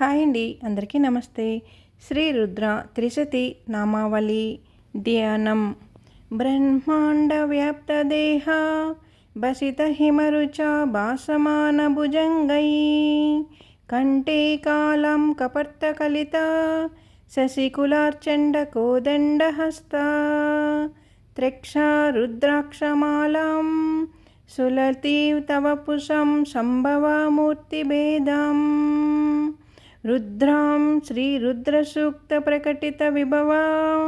Hi అండి అందరికీ నమస్తే. శ్రీ రుద్ర త్రిశతి నామావళి ధ్యానం. బ్రహ్మాండ వ్యాప్త దేహ బసిత హిమరుచ భాసమాన భుజంగై. కంఠే కాలం కపర్త కలిత శశికులార్చండ కోదండహస్త త్రక్షా రుద్రాక్షమాలాం సులతీవ్ తవ పుషం సంభవమూర్తిభేదం रुद्रां श्रीरुद्रसूक्तप्रकटितविभवां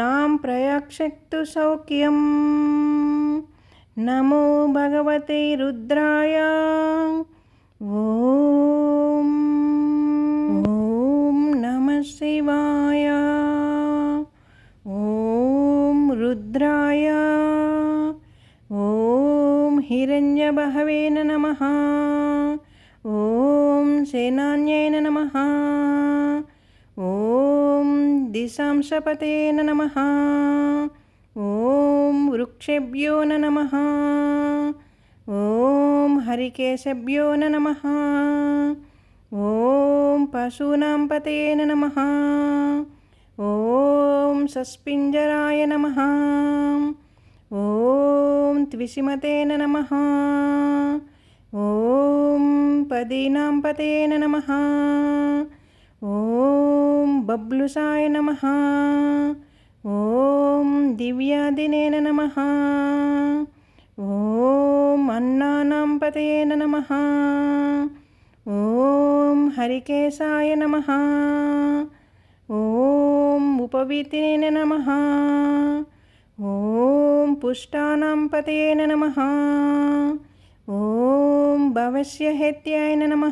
नां प्रयाक्षक्तु सौख्यम् नमो भगवते रुद्राय ॐ ॐ नमः शिवाय ॐ रुद्राय ॐ हिरण्यभवे नमः ఓం సేనాన్యైన నమ. ఓం దిశాంశపతేన నమ. ఓం వృక్షేభ్యో నమ. ఓం హరికేశభ్యో నమ. ఓం పశూనాం పతేన నమ. ఓం సస్పింజరాయ నమ. ఓం ద్విసిమతేన నమ. ఓం పదీనాం పతేన నమ. ఓం బబ్లుసాయ నమ. ఓం దివ్యాదినేన నమ. ఓం అన్నానాం పతేన నమ. ఓం హరికేశాయ నమ. ఓం ఉపవీతినేన నమ. ఓం పుష్టానాం పతేన నమ. ఓం భవశ్యహేత్యాయన నమ.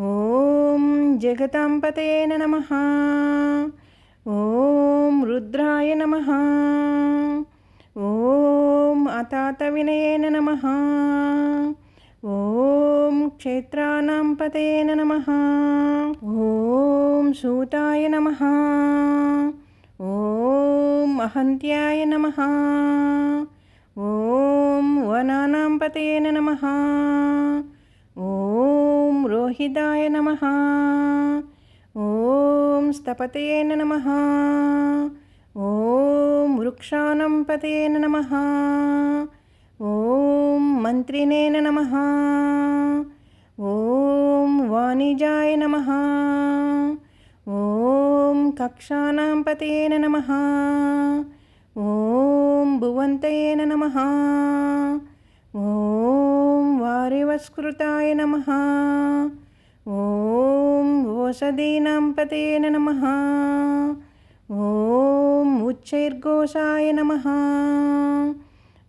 ఓం జగతాంపతేన నమ. ఓం రుద్రాయ నమ. ఓం అతాత వినయేన నమ. ఓం క్షేత్రాణం పతేన నమ. ఓం సూతాయ నమ. ఓం మహంత్యాయ నమ. ఓం వనానాం పతయేన నమ. ఓం రోహిదాయ నమ. ఓం స్తపతయేన నమ. ఓం వృక్షాణం పతయేన నమ. ఓం మంత్రినేన నమ. ఓం వాణిజాయ నమ. ఓం కక్షాణం పతయేన నమ. ఓం భువంతయే నమ. ఓం వారివస్కృతాయ నమ. ఓం ఓషధీనాం పతేన నమ. ఓం ఉచ్చైర్ఘోషాయ నమ.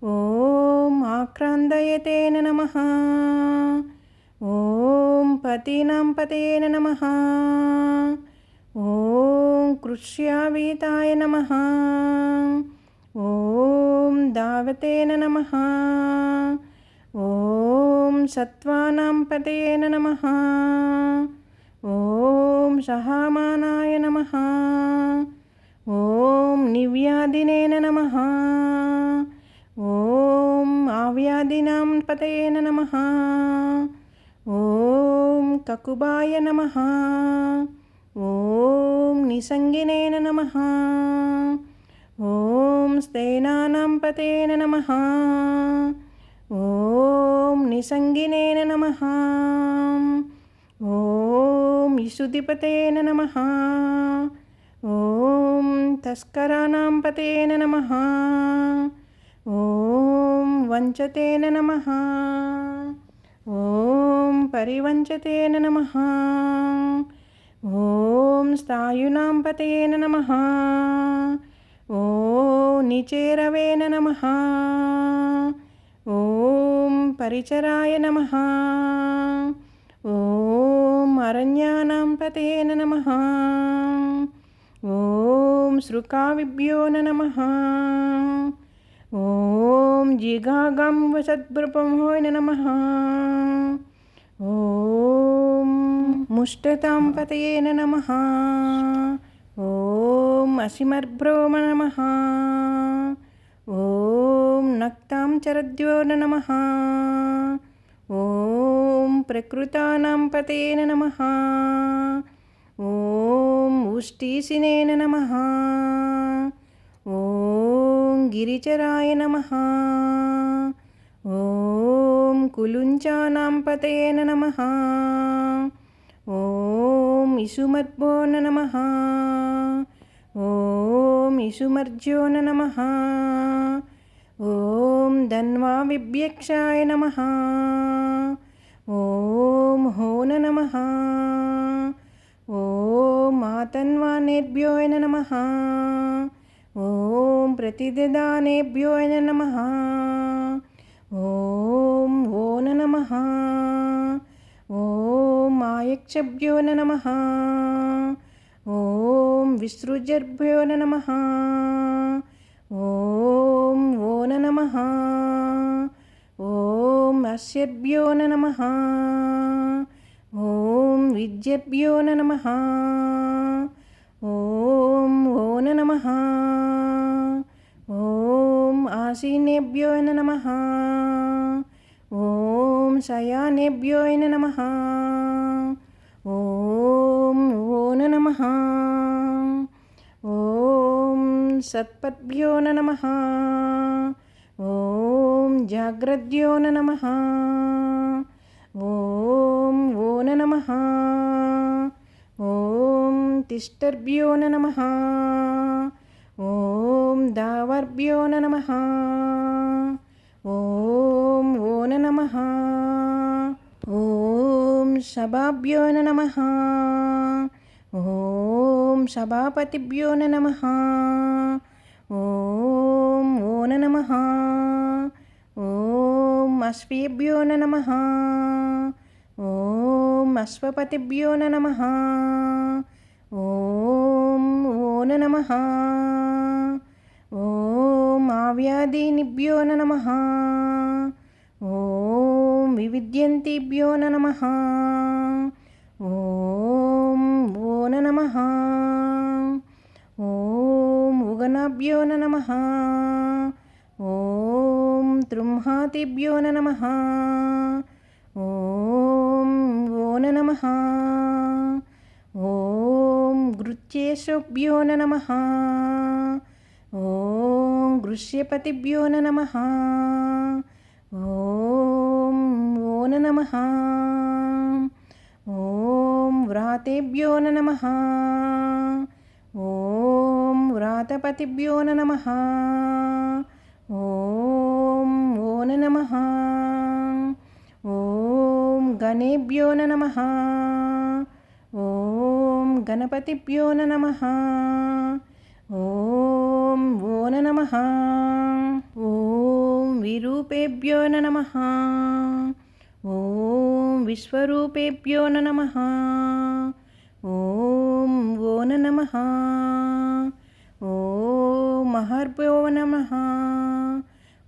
ఓం ఆక్రాందయతేన నమ. ఓం పతీనాం పతేన నమ. ఓం కృష్యావీతాయ నమ. ఓం దావతేన నమ. ఓం సత్వానాం పతేన నమ. ఓం సహామానాయ నమ. ఓం నివ్యాదినేన నమ. ఓం ఆవ్యాదినాం పతేన నమ. ఓం కకుబాయ నమ. ఓం నిసంగినేన నమ. ॐ निसङ्गिनेन नमः ॐ स्तेनानां पतेन नमः ॐ निसङ्गिनेन नमः ॐ यशुधिपतेन नमः ॐ तस्कराणां पतेन नमः ॐ वञ्चतेन नमः ॐ परिवञ्चतेन नमः ॐ स्थायुनां पतेन नमः ఓ నిచేరవే నమ. ఓం పరిచరాయ నమ. ఓం అరణ్యానాం పతేన నమ. ఓం శృకావిభ్యో నమ. ఓం జిగాగం వసద్భృపమోయ్ నమ. ఓం ముష్టతాం పతయేన నమ. ఓం అసిమర్భ్రోమ నమ. ఓం నక్తాంచరద్యోన నమ. ఓం ప్రకృతానాం పతేన నమ. ఓం ఉష్టీసినేన నమ. ఓం గిరిచరాయ నమ. ఓం కులుంచానాం పతేన నమ. ఓం ఇషుమర్భో నమ ఓం ఇషుమర్జ్యో నమ ఓం ధన్వా విభ్యక్షాయ నమ ఓం హోన నమ ఓం మాతన్వానేభ్యోయ నమ ఓం ప్రతిదదానేభ్యోయ నమ ఓం ఓన నమ ॐ वो नमः ॐ आयक्षभ्यो नमः ॐ विसृजर्भ्यो नमः ॐ वो नमः ॐ अस्यभ्यो नमः ॐ विद्यभ्यो नमः ॐ वो नमः ॐ आसीनेभ्यो नमः ॐ शयानेभ्यो नमः ఓం శయానేభ్యోయన నమ. ఓం ఓన నమ. ఓం సత్పద్భ్యోన నమ. ఓం జాగ్రద్యోన నమ. ఓం ఓన నమ. ఓం తిష్టర్భ్యోన నమ. ఓం దావర్భ్యోన నమ. ఓం నమ. ఓం శబాభ్యో నమ. ఓం శబాపతిభ్యో నమ. ఓం ఓ నమ. ఓం అశ్వేభ్యో నమ. ఓం అశ్వపతిభ్యో నమ. ఓం ఓ నమ. ఓం ఆవ్యాధినిభ్యో నమ. ఓం వివిద్యంతిభ్యో నమ. ఓం ఓన నమ. ఓం ఉగనాభ్యో నమ. ఓం తృంహాతిభ్యో నమ. ఓం ఓన నమ. ఓం గృచ్చేశుభ్యో నమ. ఓం గృష్యపతిభ్యో నమ. ఓం ఓ నమ. ఓం వ్రాతేభ్యో నమ. ఓం వ్రాతపతిభ్యో నమ. ఓం ఓ నమ. ఓం గణేభ్యో నమ. ఓం గణపతిభ్యో నమ. ఓం ఓన నమ. ఓం విరూపేభ్యో నమ. ఓం విశ్వరూపేభ్యో నమ. ఓం ఓన నమ. ఓం మహర్భ్యో నమ.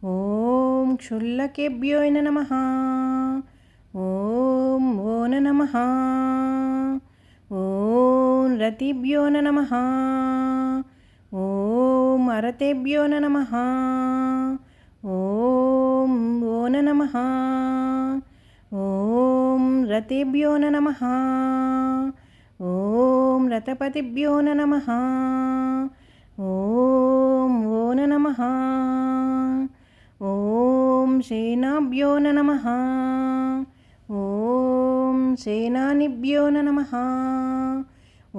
ఓం క్షుల్లకేభ్యో నమ. ఓం ఓన నమ. ఓం రతిభ్యో నమ. అరతేభ్యో నమ ఓం ఓన నమ ఓం రతేభ్యో నమ ఓం రతపతిభ్యో నమ ఓం ఓన నమ ఓం సేనాభ్యో నమ ఓం సేనానిభ్యో నమ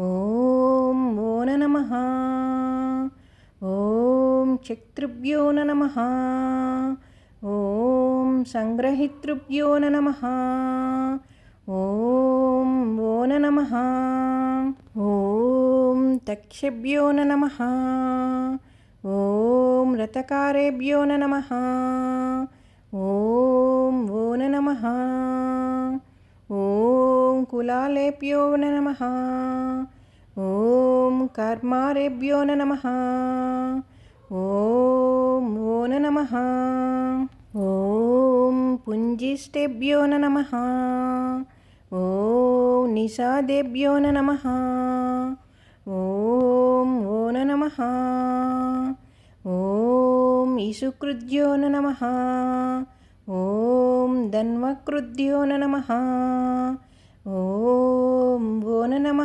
ఓం ఓన నమ ఓం చక్తృభ్యో నమ. ఓం సంగ్రహితృభ్యో నమ. ఓం ఓ నమ. ఓం తక్షభ్యో నమ. ఓం రతకారేభ్యో నమ. ఓం ఓ నమ. ఓం కులాలేభ్యో నమ. ఓం కర్మారేభ్యో నమ. ఓం ఓ నమ. ఓం పుంజిష్టేభ్యో నమ. ఓం నిషాదేభ్యో నమ. ఓం ఓ నమ. ఓం ఇసుకృద్యో నమ. ఓం ధన్వకృద్యో నమ. ఓం భోన నమ.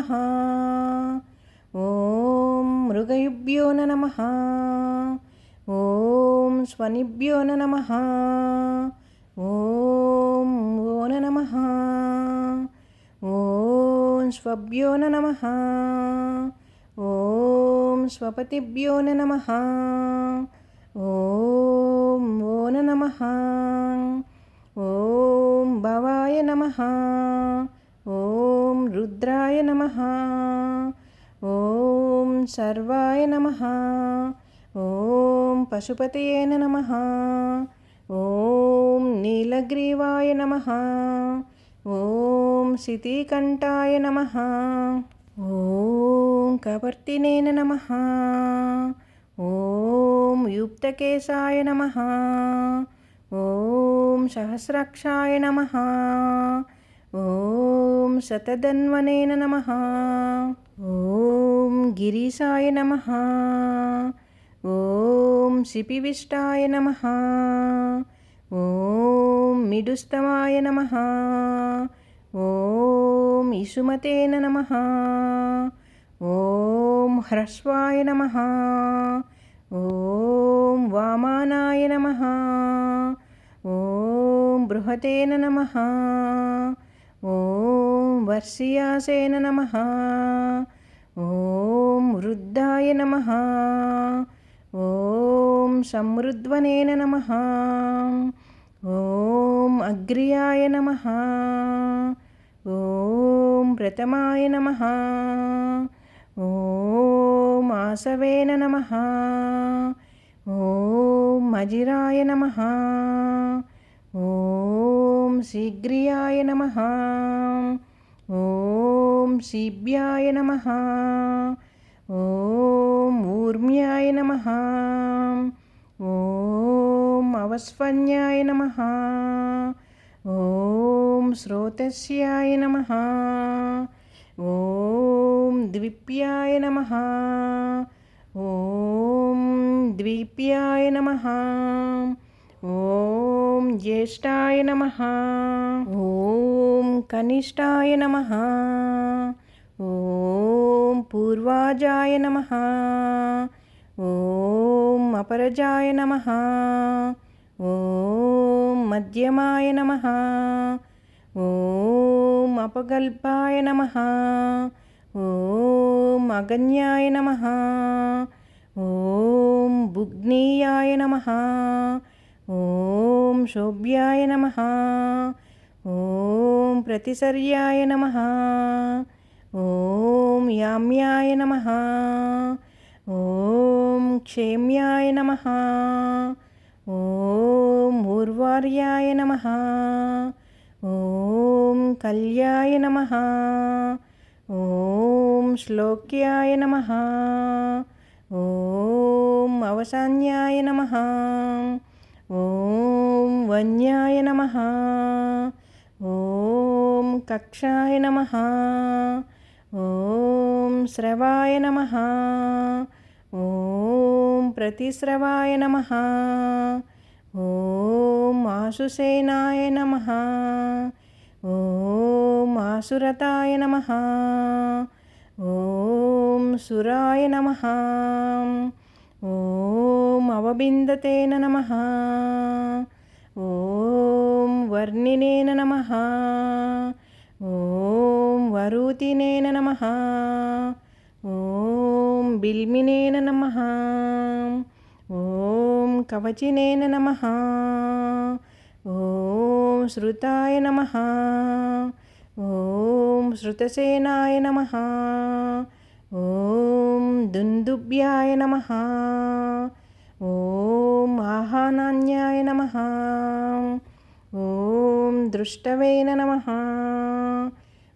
ఓం మృగయుభ్యో నమ. ఓం స్వనిభ్యో నమ. ఓం ఓన నమ. ఓం స్వభ్యో నమ. ఓం స్వపతిభ్యో నమ. ఓం ఓన నమ. ఓం భవాయ నమ. ఓం రుద్రాయ నమ. ఓం సర్వాయ నమ. ఓం పశుపతయే నమ. ఓం నీలగ్రీవాయ నమ. ఓం శితీకంఠాయ నమ. ఓం కవర్తినేన నమ. ఓం యుక్తకేశాయ నమ. ఓం సహస్రాక్షాయ నమ. ఓం శతధన్వనేన నమ. ఓం గిరీశాయ నమ. ఓం శిపివిష్టాయ నమ. ఓం మిడుస్తమాయ నమ. ఓం ఇసుమతేన నమ. ఓం హ్రస్వాయ నమ. ఓం వామానాయ నమ. ఓం బృహతేన నమ. ఓం వర్షియాసేన నమ. ఓం వృద్ధాయ నమ. ఓం సమృద్వనేన నమ. ఓం అగ్రియాయ నమ. ఓం ప్రథమాయ నమ. ఓం ఆసవేన నమ. ఓం మజిరాయ నమ. ఓం శీఘ్రియాయ నమ. ఓం శీభ్యాయ నమ. ఓం ఊర్మ్యాయ నమ. ఓం అవస్వన్యాయ నమ. ఓం శ్రోతస్యాయ నమ. ఓం ద్విప్యాయ నమ. ఓం ద్వీప్యాయ నమ. ఓం జ్యేష్ఠాయ నమ. ఓం కనిష్టాయ నమ. ఓం పూర్వాజాయ నమ. ఓం అపరజాయ నమ. ఓం మధ్యమాయ నమ. ఓం అపగల్పాయ నమ. ఓం అగన్యాయ నమ. ఓం భుగ్నీయాయ నమ. ఓం శోభ్యాయ నమ. ఓం ప్రతిసర్యాయ నమ. ఓం యామ్యాయ నమ. ఓం క్షేమ్యాయ నమ. ఓం ఊర్వార్యాయ నమ. ఓం కళ్యాయ నమ. ఓం శ్లోక్యాయ నమ. ఓం అవసాన్యాయ నమ. ఓం వన్యాయ నమ. ఓం కక్షాయ నమ. ఓం శ్రవాయ నమ. ఓం ప్రతిశ్రవాయ నమ. ఓం ఆశుసేనాయ నమ. ఓం ఆసురతాయ నమ. ఓం సురాయ నమ. ॐ आसुरताय नमः ॐ सुराय नमः ॐ अवबिन्दतेन नमः ॐ वर्णिनेन नमः ॐ वरूतिनेन नमः ॐ बिल्मिनेन नमः ॐ कवचिनेन नमः ॐ श्रुताय नमः ॐ श्रुतसेनाय नमः ఓం దుందుభ్యాయ నమ. ఓం ఆహానాన్యాయ నమ. ఓం దృష్టవేన నమ.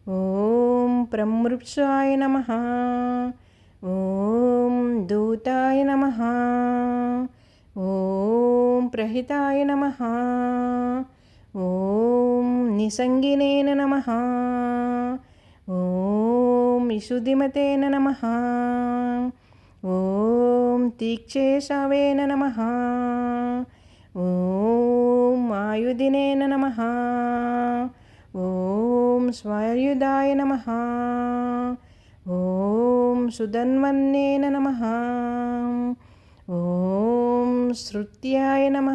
ఓం ప్రమృక్షాయ నమ. ఓం దూతాయ నమ. ఓం ప్రహితాయ నమ. ఓం నిసంగినేన నమ. ఓం ఇషుదిమతేన నమ. ఓం తీక్షేశవేన నమ. ఓం ఆయుధినేన నమ. ఓం స్వయుధాయ నమ. ఓం సుధన్వన్నేన నమ. ఓం శృత్యాయ నమ.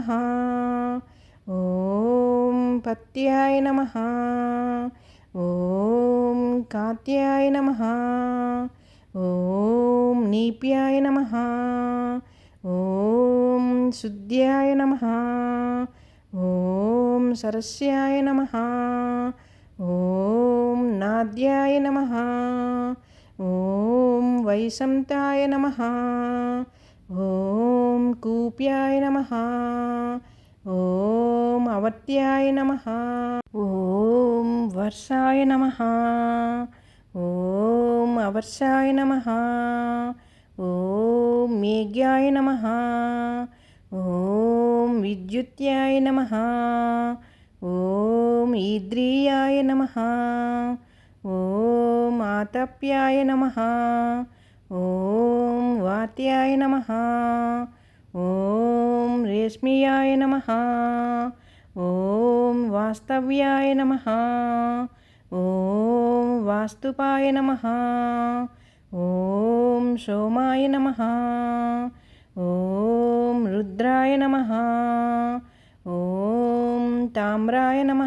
ఓం పత్యాయ నమ. ఓం కాత్యాయ నమ. ఓం నీప్యాయ నమ. ఓం శుద్ధ్యాయ నమ. ఓం సరస్యాయ నమ. ఓం నాద్యాయ నమ. ఓం వైసంతాయ నమ. ఓం కూప్యాయ నమ. ఓం అవర్ గణపత్యాయ నమ ఓం వర్షాయ నమ. ఓం అవర్షాయ నమ. ఓం మేఘ్యాయ నమ. ఓం విద్యుత్యాయ నమ. ఓం ఈద్రీయాయ నమ. ఓం ఆతప్యాయ నమ. ఓం వాత్యాయ నమ. ఓం రేష్మియాయ నమ. ఓం వాస్తవ్యాయ నమ. ఓం వాస్తుపాయ నమ. ఓం సోమాయ నమ. ఓం రుద్రాయ నమ. ఓం తామ్రాయ నమ.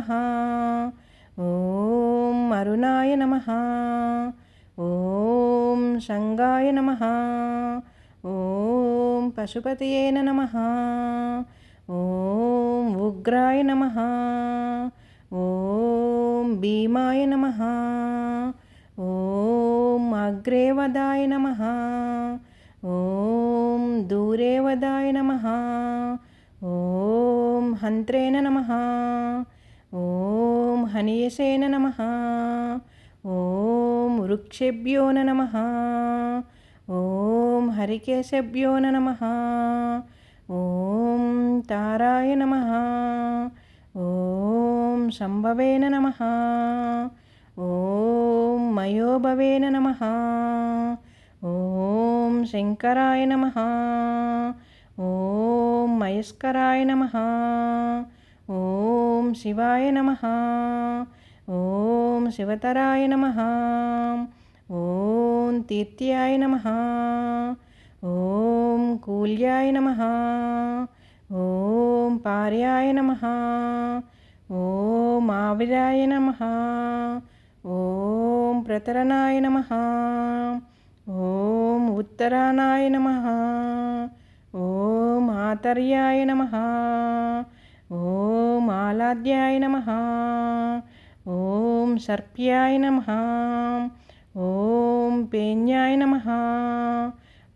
ఓం అరుణాయ నమ. ఓం సంగాయ నమ. ఓం పశుపతయే నమ. ఓం ఉగ్రాయ నమ. ఓం భీమాయ నమ. ఓం అగ్రేవదాయ నమ. ఓం దూరేవదాయ నమ. ఓం హంత్రేణ నమ. ఓం హనియసేన నమ. ఓం వృక్షేభ్యో నమ. ఓం హరికేశభ్యో నమ. ఓం తారాయ నమ. ఓం శంభవేన నమ. ఓం మయోభవేన నమ. ఓం శంకరాయ నమ. ఓం మయస్కరాయ నమ. ఓం శివాయ నమ. ఓం శివతరాయ నమ. ఓం తీర్థ్యాయ నమ. ఓం కూల్యాయ నమ. ఓం పార్యాయ నమ. ఓం ఆవిరాయ నమ. ఓం ప్రతరణాయ నమ. ఓం ఉత్తరాణాయ నమ. ఓం ఆతర్యాయ నమ. ఓం ఆలాద్యాయ నమ. ఓం సర్ప్యాయ నమ. ఓం పేన్యాయ నమ.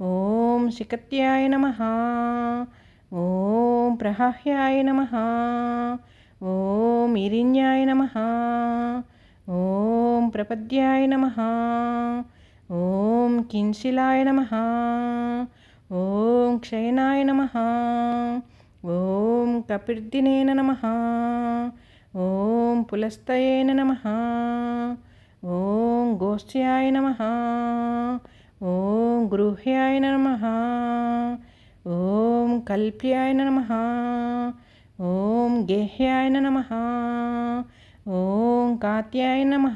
ఓం శిఖత్యాయ నమ. ఓం ప్రహాహ్యాయ నమ. ఓం ఇరిన్యాయ నమ. ఓం ప్రపద్యాయ నమ. ఓం కింశిలాయ నమ. ఓం క్షయనాయ నమ. ఓం కపిర్దినేన నమ. ఓం పులస్తయేన నమ. ఓం గోష్ఠ్యాయ నమ. ఓం గృహ్యాయ నమ. ఓం కల్ప్యాయ నమ. ఓం గేహ్యాయ నమ. ఓం కాత్యాయ నమ.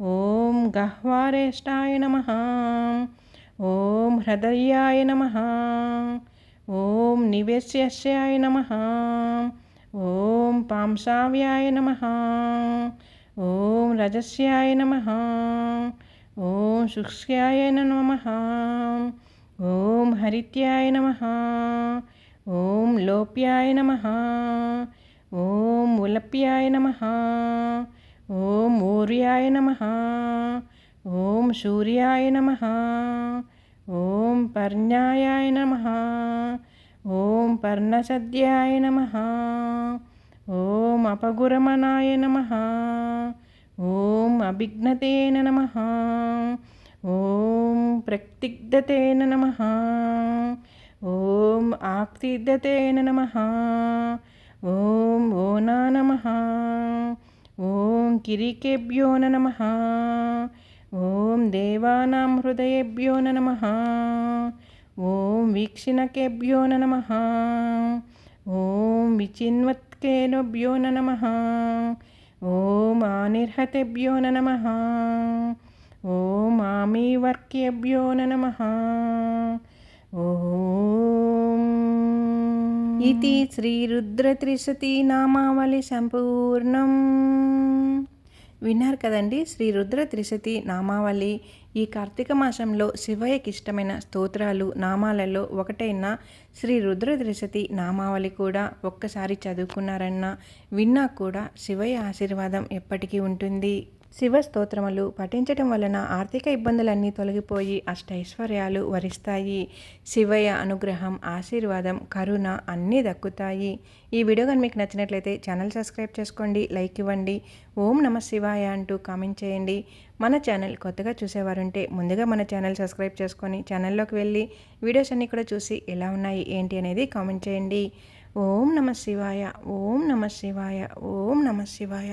ఓం గహ్వారేష్టాయ నమ. ఓం హృదయాయ నమ. ఓం నివేశ్యస్యాయ నమ. ఓం పాంసావ్యాయ నమ. ఓం రజస్యాయ నమ. ఓం శుక్ష్యాయ నమ. ఓం హరిత్యాయ నమ. ఓం లోప్యాయ నమ. ఓం ఉలప్యాయ నమ. ఓం ఊర్యాయ నమ. ఓం సూర్యాయ నమ. ఓం పర్ణాయాయ నమ. ఓం పర్ణసద్యాయ నమ. ఓం అపగురమనాయ నమ. ఓం అభిఘ్నతేన నమ. ఓం ప్రక్తిగ్ధతేన నమ. ఓం ఆక్తిగ్ధతేన నమ. ఓం ఓనా నమ. ఓం కిరికేభ్యో నమ. ఓం దేవానాం హృదయేభ్యో నమ. ఓం వీక్షిణకేభ్యో నమ. ఓం విచిన్వత్కేనభ్యో నమ. ఓం ఆనిర్హతేభ్యో నమ. ఓం ఆమీవర్క్యభ్యో నమ. ఓం. ఇది శ్రీరుద్రత్రిశతి నామావళి సంపూర్ణం. విన్నారు కదండి శ్రీ రుద్ర త్రిశతి నామావళి ఈ కార్తీక మాసంలో శివయ్యకి ఇష్టమైన స్తోత్రాలు నామాలలో ఒకటైన శ్రీ రుద్ర నామావళి కూడా ఒక్కసారి చదువుకున్నారన్నా విన్నా కూడా శివయ్య ఆశీర్వాదం ఎప్పటికీ ఉంటుంది. శివ స్తోత్రములు పఠించటం వలన ఆర్థిక ఇబ్బందులన్నీ తొలగిపోయి అష్టైశ్వర్యాలు వరిస్తాయి. శివయ్య అనుగ్రహం ఆశీర్వాదం కరుణ అన్నీ దక్కుతాయి. ఈ వీడియో కానీ మీకు నచ్చినట్లయితే ఛానల్ సబ్స్క్రైబ్ చేసుకోండి లైక్ ఇవ్వండి. ఓం నమ శివాయ అంటూ కామెంట్ చేయండి. మన ఛానల్ కొత్తగా చూసేవారుంటే ముందుగా మన ఛానల్ సబ్స్క్రైబ్ చేసుకొని ఛానల్లోకి వెళ్ళి వీడియోస్ అన్నీ కూడా చూసి ఎలా ఉన్నాయి ఏంటి అనేది కామెంట్ చేయండి. ఓం నమ శివాయ ఓం నమ శివాయ ఓం నమ శివాయ.